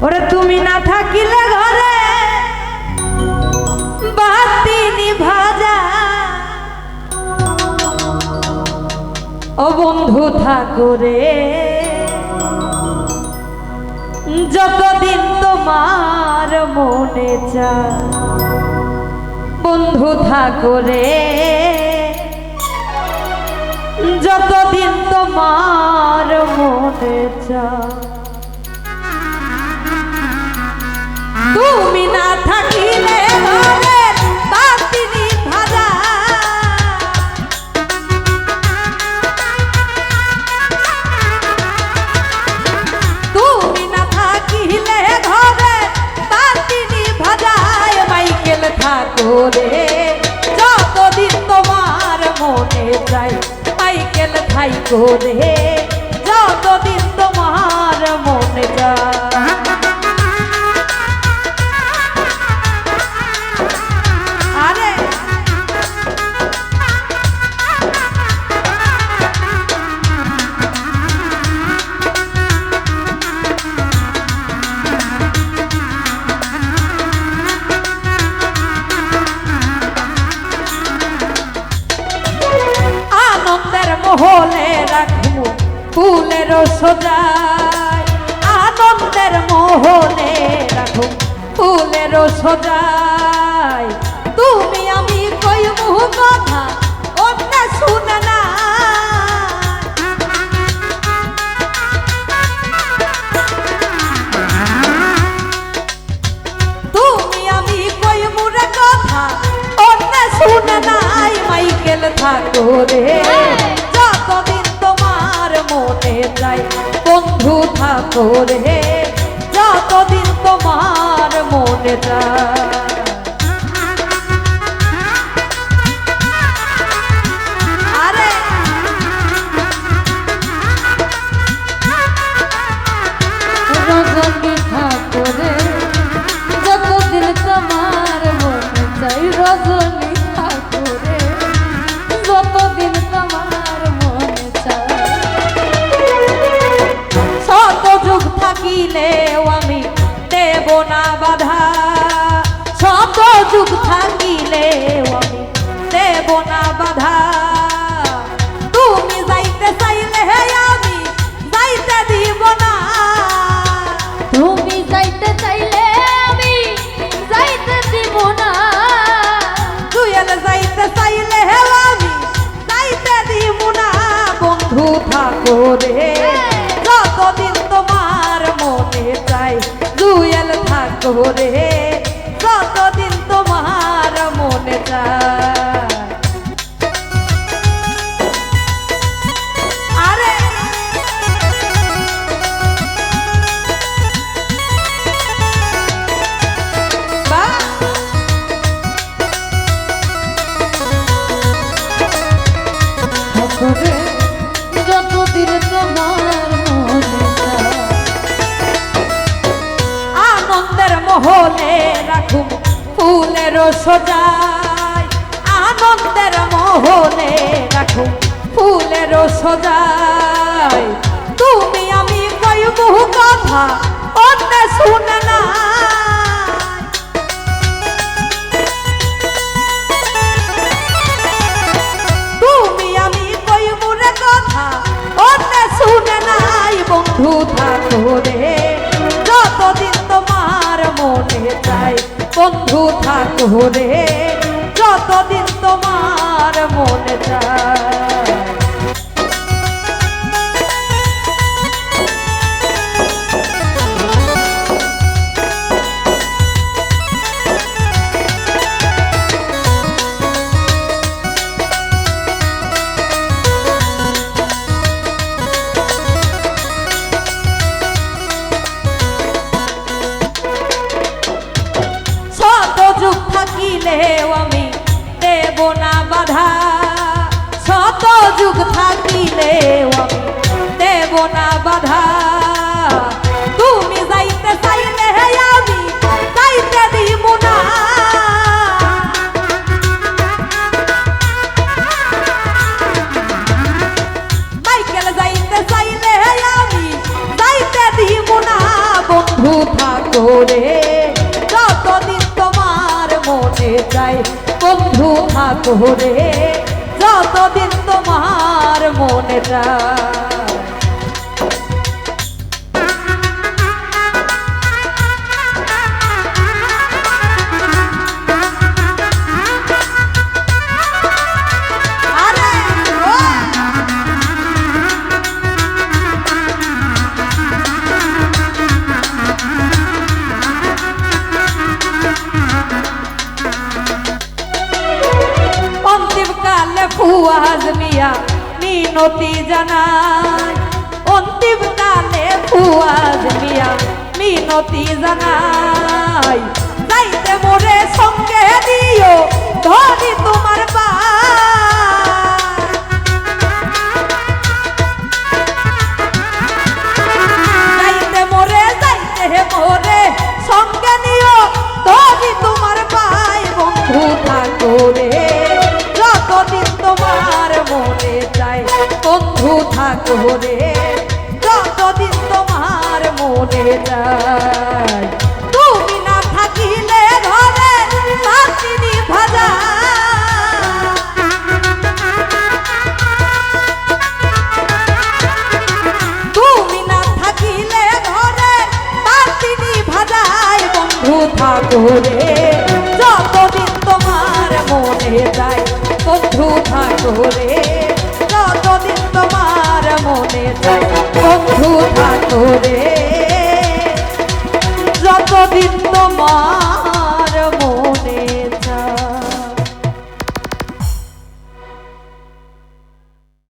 ওরে তুমি না থাকিলে ঘরে বাতি নিভাজা ও বন্ধু থাকরে যতদিন তোমার মনে চা বন্ধু থাকরে যতদিন তোমার মনে চা ঠাকুরে যতদিন তোমার মনে যায় মাইকেল ঠাই করে যতদিন তোমার মনে যায়। সজায় আনন্দের মহলে রাখব ফুলের সজায় তুমি আমি কই মুহ কথা, অন্য শুনে না। তুমি আমি কই মুরে কথা, অন্য শুনে নাই, মাইকেল ঠাকুরে। যতদিন তোমার মনে বন্ধু বন্ধু হে যতদিন তোমার মনে যায় ঠাকুরে যতদিন তোমার মনে চাই দুয়েল রে যতদিন তোমার মনে চাই সজাই আনন্দের মহলে রাখুম ফুলের সজাই তুমি আমি কই বহু কথা, অন্য শুনে না তুমি আমি কই মুরে বন্ধু ঠাকুরে যতদিন তোমার মনে চাই বন্ধু থাকো রে যতদিন তোমার মনে চাই। থাকিলেও আমি, দেব না বাধা। শত যুগ থাকিলেও আমি, দেব না বাধা। তুমি যাইতে চাইলে আমি, যাইতে দিব না। বন্ধু থাকো রে। মনে চাই বন্ধু থাকো রে যতদিন তোমার মনে চায় মিয়া মিনতি জানাই। অন্তিম অন্তিমকালে ফুয়াজ মিয়া মিনতি জানাই। যাইতে মোরে সঙ্গে দিও থাকো রে যতদিন তোমার মনে চাই তুমি না থাকিলে ঘরে ভাজা। তুমি না থাকিলে ঘরে বাতিনি ভাজাই বন্ধু থাকো যতদিন তোমার মনে যায়, বন্ধু মনে যায় বন্ধু থাকো রে। যতদিন তোমার